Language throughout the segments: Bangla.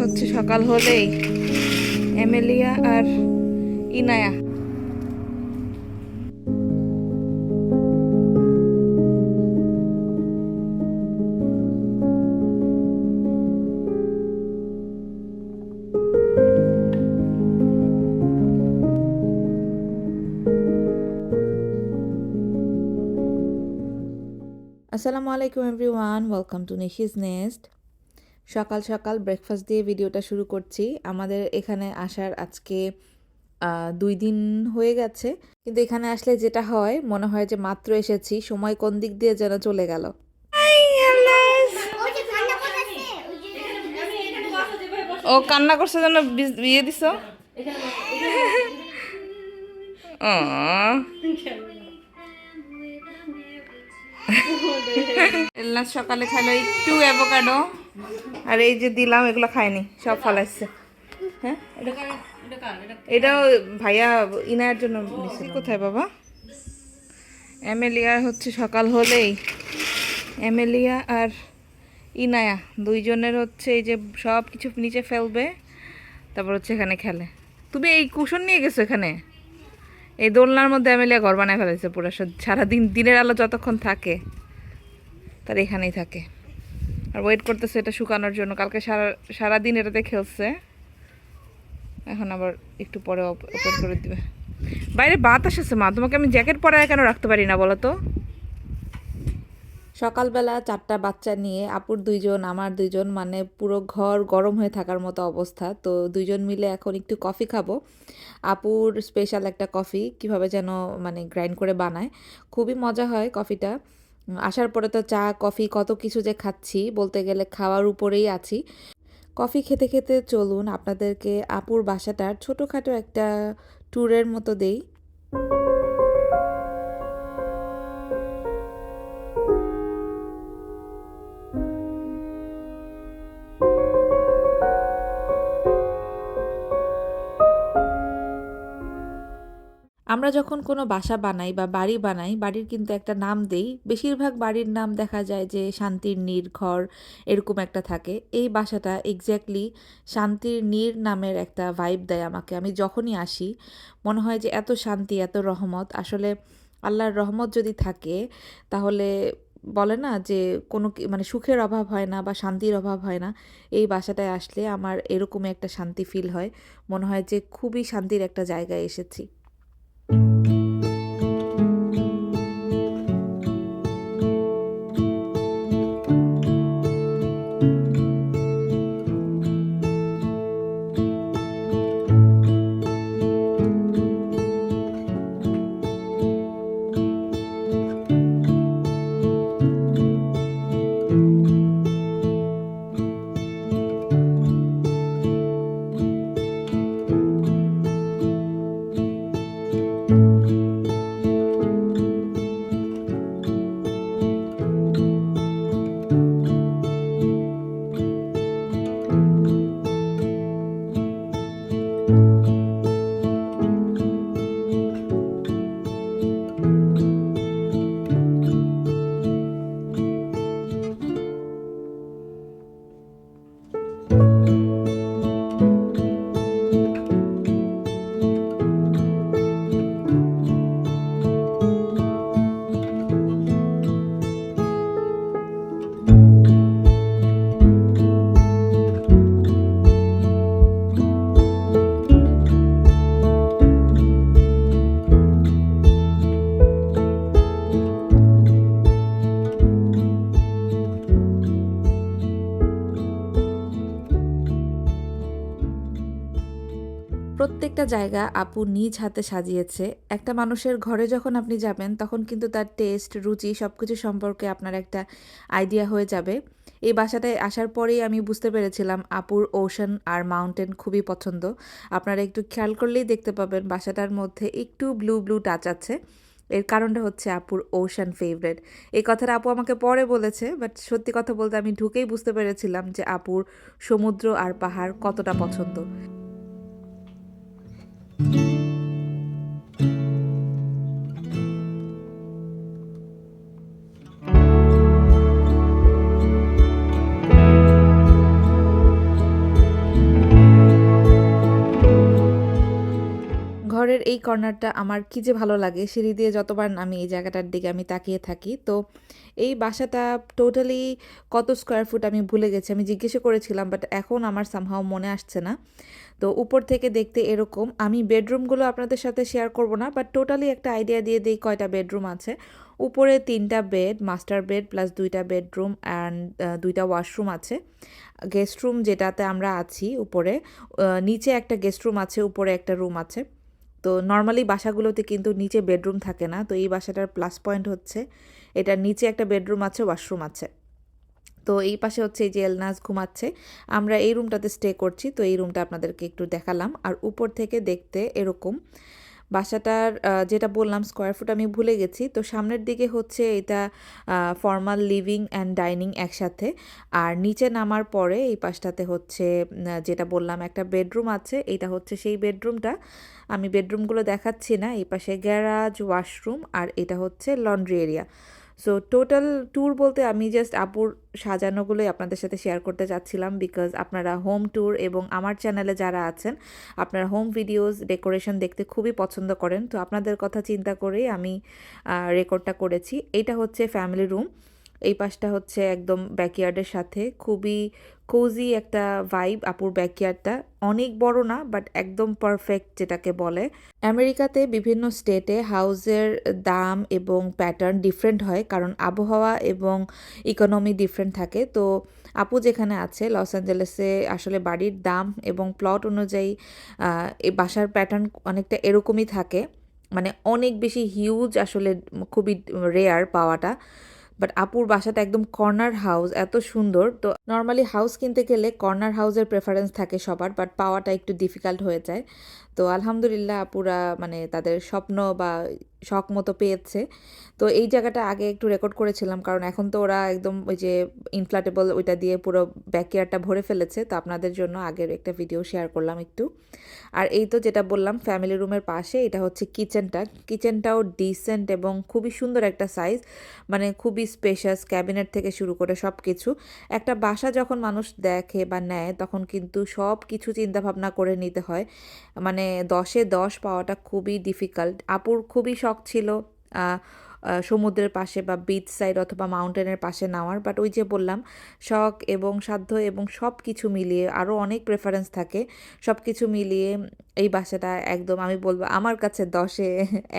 হচ্ছে সকাল হলেই এমেলিয়া আর ইনায়া। আসসালামু আলাইকুম everyone welcome to Nishi's nest সকাল সকাল ব্রেকফাস্ট দিয়ে ভিডিওটা শুরু করছি। আমাদের এখানে আসার আজকে দুই দিন হয়ে গেছে। কিন্তু এখানে আসলে যেটা হয় মনে হয় যে মাত্র এসেছি সময় কোন দিক দিয়ে যেন চলে গেল। ও কান্না করছে যেন বিয়ে দিছ। এল্লা সকালে খাইলো একটু অ্যাভোকাডো। আর এই যে দিলাম, এগুলো খায়নি সব ফালাইছে। হ্যাঁ? এটাও ভাইয়া ইনায়ের জন্য কোথায় বাবা? এমেলিয়া হচ্ছে সকাল হলেই। এমেলিয়া আর ইনায়া দুইজনের হচ্ছে এই যে সব কিছু নিচে ফেলবে, তারপর হচ্ছে এখানে খেলে। তুমি এই কুশন নিয়ে গেছো এখানে? এই দোলনার মধ্যে অ্যামেলিয়া ঘর বানায় ফেলেছে পুরো সারাদিন দিনের আলো যতক্ষণ থাকে, তার এখানেই থাকে। আর ওয়েট করতেছে এটা শুকানোর জন্য। কালকে সারা, সারাদিন এটাতে খেলছে। এখন আবার একটু পরে ওপেন করে দিবে। বাইরে বাতাস আছে মা, তোমাকে আমি জ্যাকেট পরায় কেন রাখতে পারি না বলো তো? সকালবেলা চারটা বাচ্চা নিয়ে আপুর দুইজন, আমার দুইজন মানে পুরো ঘর গরম হয়ে থাকার মতো অবস্থা। তো দুইজন মিলে এখন একটু কফি খাব। আপুর স্পেশাল একটা কফি, কীভাবে যেন মানে গ্রাইন্ড করে বানায়। খুবই মজা হয় কফিটা। আসার পরে তো চা, কফি, কত কিছু যে খাচ্ছি, বলতে গেলে খাওয়ার উপরেই আছি। কফি খেতে খেতে চলুন, আপনাদেরকে আপুর বাসাটার ছোটোখাটো একটা ট্যুরের মতো দেই। আমরা যখন কোনো বাসা বানাই বা বাড়ি বানাই, বাড়ির কিন্তু একটা নাম দেই। বেশিরভাগ বাড়ির নাম দেখা যায় যে শান্তির নীর ঘর এরকম একটা থাকে। এই বাসাটা এক্স্যাক্টলি শান্তির নীর নামের একটা ভাইব দেয় আমাকে। আমি যখনই আসি, মনে হয় যে এত শান্তি, এত রহমত। আসলে আল্লাহর রহমত যদি থাকে, তাহলে বলে না যে কোনো মানে সুখের অভাব হয় না বা শান্তির অভাব হয় না। এই বাসাটায় আসলে আমার এরকমই একটা শান্তি ফিল হয়। মনে হয় যে খুবই শান্তির একটা জায়গায় এসেছি। প্রত্যেকটা জায়গা আপু নিজ হাতে সাজিয়েছে। একটা মানুষের ঘরে যখন আপনি যাবেন, তখন কিন্তু তার টেস্ট রুচি সব কিছু সম্পর্কে আপনার একটা আইডিয়া হয়ে যাবে। এই বাসাটায় আসার পরেই আমি বুঝতে পেরেছিলাম আপুর ওশান আর মাউন্টেন খুবই পছন্দ। আপনারা একটু খেয়াল করলেই দেখতে পাবেন বাসাটার মধ্যে একটু ব্লু ব্লু টাচ আছে। এর কারণটা হচ্ছে আপুর ওশান ফেভারেট এই কথাটা আপু আমাকে পরে বলেছে বাট সত্যি কথা বলতে আমি ঢুকেই বুঝতে পেরেছিলাম যে আপুর সমুদ্র আর পাহাড় কতটা পছন্দ। ঘরের এই কর্নারটা আমার কী যে ভালো লাগে, সিঁড়ি দিয়ে যতবার নামি এই জায়গাটার দিকে আমি তাকিয়ে থাকি। তো এই বাসাটা টোটালি কত স্কোয়ার ফুট আমি ভুলে গেছি। আমি জিজ্ঞেস করেছিলাম বাট এখন আমার সামহাও মনে আসছে না। তো উপর থেকে দেখতে এরকম। আমি বেডরুমগুলো আপনাদের সাথে শেয়ার করব না বাট টোটালি একটা আইডিয়া দিয়ে দিই কয়টা বেডরুম আছে। উপরে তিনটা বেড মাস্টার বেড প্লাস দুইটা বেডরুম অ্যান্ড দুইটা ওয়াশরুম আছে। গেস্ট রুম যেটাতে আমরা আছি উপরে নিচে একটা গেস্ট রুম আছে, উপরে একটা রুম আছে। তো নর্মালি বাসাগুলোতে কিন্তু নিচে বেডরুম থাকে না, তো এই বাসাটার প্লাস পয়েন্ট হচ্ছে এটার নিচে একটা বেডরুম আছে ওয়াশরুম আছে। তো এই পাশে হচ্ছে এই যে এলনাজ ঘুমাচ্ছে, আমরা এই রুমটাতে স্টে করছি, তো এই রুমটা আপনাদেরকে একটু দেখালাম। আর উপর থেকে দেখতে এরকম, বাসাটার যেটা বললাম স্কোয়ার ফুট আমি ভুলে গেছি, তো সামনের দিকে হচ্ছে এটা ফর্মাল লিভিং অ্যান্ড ডাইনিং একসাথে। আর নিচে নামার পরে এই পাশটাতে হচ্ছে যেটা বললাম একটা বেডরুম আছে এটা হচ্ছে সেই বেডরুমটা আমি বেডরুমগুলো দেখাচ্ছি না, এই পাশে গ্যারাজ ওয়াশরুম আর এটা হচ্ছে laundry area so total tour বলতে আমি জাস্ট আপুর সাজানোগুলোই আপনাদের সাথে শেয়ার করতে চাচ্ছিলাম বিকজ আপনারা হোম ট্যুর এবং আমার চ্যানেলে যারা আছেন, আপনারা হোম ভিডিওস ডেকোরেশন দেখতে খুবই পছন্দ করেন। তো আপনাদের কথা চিন্তা করেই আমি রেকর্ডটা করেছি। এটা হচ্ছে ফ্যামিলি রুম এই পাশটা হচ্ছে একদম ব্যাকইয়ার্ডের সাথে। খুবই কোজি একটা ভাইব আপুর ব্যাকয়ার্ডটা অনেক বড় না বাট একদম পারফেক্ট যেটাকে বলে। আমেরিকাতে বিভিন্ন স্টেটে হাউজের দাম এবং প্যাটার্ন ডিফারেন্ট হয়, কারণ আবহাওয়া এবং ইকোনমি ডিফারেন্ট থাকে। তো আপু যেখানে আছে লস অ্যাঞ্জেলেসে আসলে বাড়ির দাম এবং প্লট অনুযায়ী এই বাসার প্যাটার্ন অনেকটা এরকমই থাকে। মানে অনেক বেশি হিউজ আসলে খুবই রেয়ার পাওয়াটা। বাট আপুর বাসাটা একদম কর্নার হাউস এত সুন্দর। তো নর্মালি হাউস কিনতে গেলে কর্নার হাউসের প্রেফারেন্স থাকে সবার বাট পাওয়াটা একটু ডিফিকাল্ট হয়ে যায়। তো আলহামদুলিল্লাহ আপুরা মানে তাদের স্বপ্ন বা শখ মতো পেয়েছে। তো এই জায়গাটা আগে একটু রেকর্ড করেছিলাম, কারণ এখন তো ওরা একদম ওই যে ইনফ্লাটেবল ওইটা দিয়ে পুরো ব্যাকয়ার্ডটা ভরে ফেলেছে। তো আপনাদের জন্য আগের একটা ভিডিও শেয়ার করলাম একটু। আর এই তো যেটা বললাম ফ্যামিলি রুমের পাশে এটা হচ্ছে কিচেনটা কিচেনটাও ডিসেন্ট এবং খুবই সুন্দর একটা সাইজ মানে খুবই স্পেশাস ক্যাবিনেট থেকে শুরু করে সব কিছু একটা বাসা যখন মানুষ দেখে বা নেয়, তখন কিন্তু সব কিছু চিন্তাভাবনা করে নিতে হয়। মানে দশে দশ পাওয়াটা খুবই ডিফিকাল্ট আপুর খুবই শখ ছিল সমুদ্রের পাশে বা বিচ সাইড অথবা মাউন্টেনের পাশে নেওয়ার বাট ওই যে বললাম, শখ এবং সাধ্য এবং সব কিছু মিলিয়ে আরও অনেক প্রেফারেন্স থাকে। সব কিছু মিলিয়ে এই বাসাটা একদম আমি বলব আমার কাছে দশে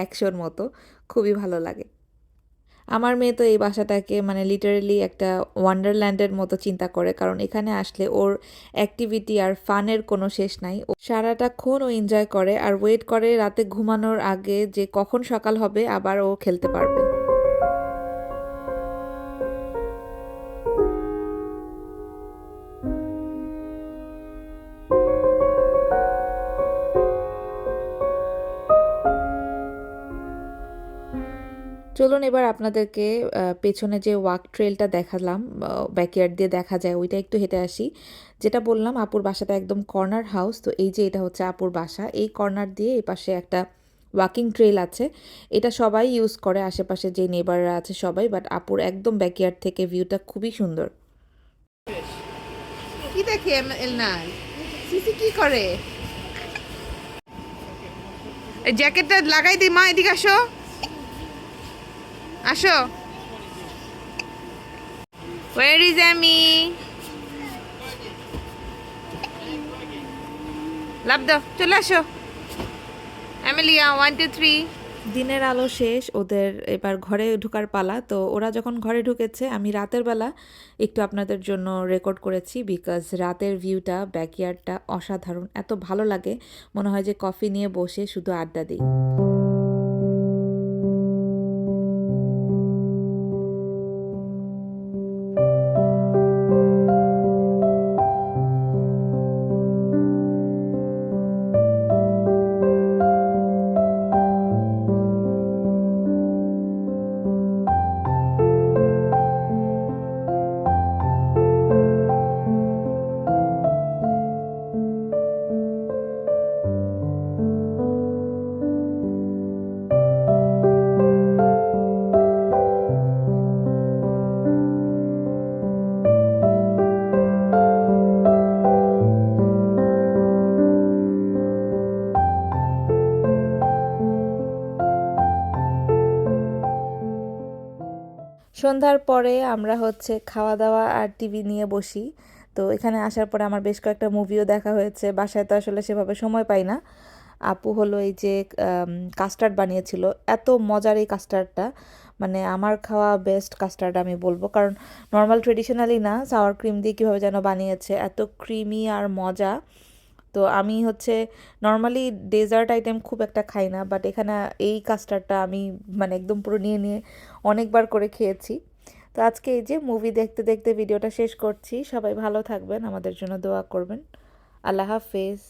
একশোর মতো, খুবই ভালো লাগে। আমার মেয়ে তো এই বাসাটাকে মানে লিটারেলি একটা ওয়ান্ডারল্যান্ডের মতো চিন্তা করে, কারণ এখানে আসলে ওর অ্যাক্টিভিটি আর ফানের কোনো শেষ নাই। ও সারাটাক্ষণ ও এনজয় করে, আর ওয়েট করে রাতে ঘুমানোর আগে যে কখন সকাল হবে আবার ও খেলতে পারবে। চলুন এবার আপনাদেরকে পেছনে যে ওয়াক ট্রেলটা দেখালাম ব্যাকয়ার্ড দিয়ে দেখা যায়, ওইটা একটু হেঁটে আসি। যেটা বললাম, আপুর বাসাটা একদম কর্নার হাউস, তো এই যে এটা হচ্ছে আপুর বাসা। এই কর্নার দিয়ে এই পাশে একটা ওয়াকিং ট্রেল আছে। এটা সবাই ইউজ করে, আশেপাশে যে নেবাররা আছে সবাই, বাট আপুর একদম ব্যাকয়ার্ড থেকে ভিউটা খুবই সুন্দর। কি দেখে সিসি কি করে? জ্যাকেটটা লাগাই দিই মা, এদিকে আসো। আসো। ওয়ার ইজ অ্যামি লাভ দাও, চলে আসো। অ্যামেলিয়া ওয়ান টু থ্রি দিনের আলো শেষ, ওদের এবার ঘরে ঢুকার পালা। তো ওরা যখন ঘরে ঢুকেছে, আমি রাতের বেলা একটু আপনাদের জন্য রেকর্ড করেছি বিকজ রাতের ভিউটা ব্যাকয়ার্ডটা অসাধারণ, এত ভালো লাগে। মনে হয় যে কফি নিয়ে বসে শুধু আড্ডা দিই। সন্ধ্যার পরে আমরা হচ্ছে খাওয়া দাওয়া আর টিভি নিয়ে বসি। তো এখানে আসার পরে আমার বেশ কয়েকটা মুভিও দেখা হয়েছে। বাসায় তো আসলে সেভাবে সময় পাই না। আপু হলো এই যে কাস্টার্ড বানিয়েছিল। এত মজার এই কাস্টার্ডটা মানে আমার খাওয়া বেস্ট কাস্টার্ড আমি বলব। কারণ নর্মাল ট্রেডিশনালি না সাওয়ার ক্রিম দিয়ে কীভাবে যেন বানিয়েছে। এত ক্রিমি আর মজা। তো আমি হচ্ছে নর্মালি ডেজার্ট আইটেম খুব একটা খাই না বাট এখানে এই কাস্টার্ডটা আমি মানে একদম পুরো নিয়ে নিয়ে অনেকবার করে খেয়েছি। তো আজকে এই যে মুভি দেখতে দেখতে ভিডিওটা শেষ করছি। সবাই ভালো থাকবেন, আমাদের জন্য দোয়া করবেন। আল্লাহ হাফেজ।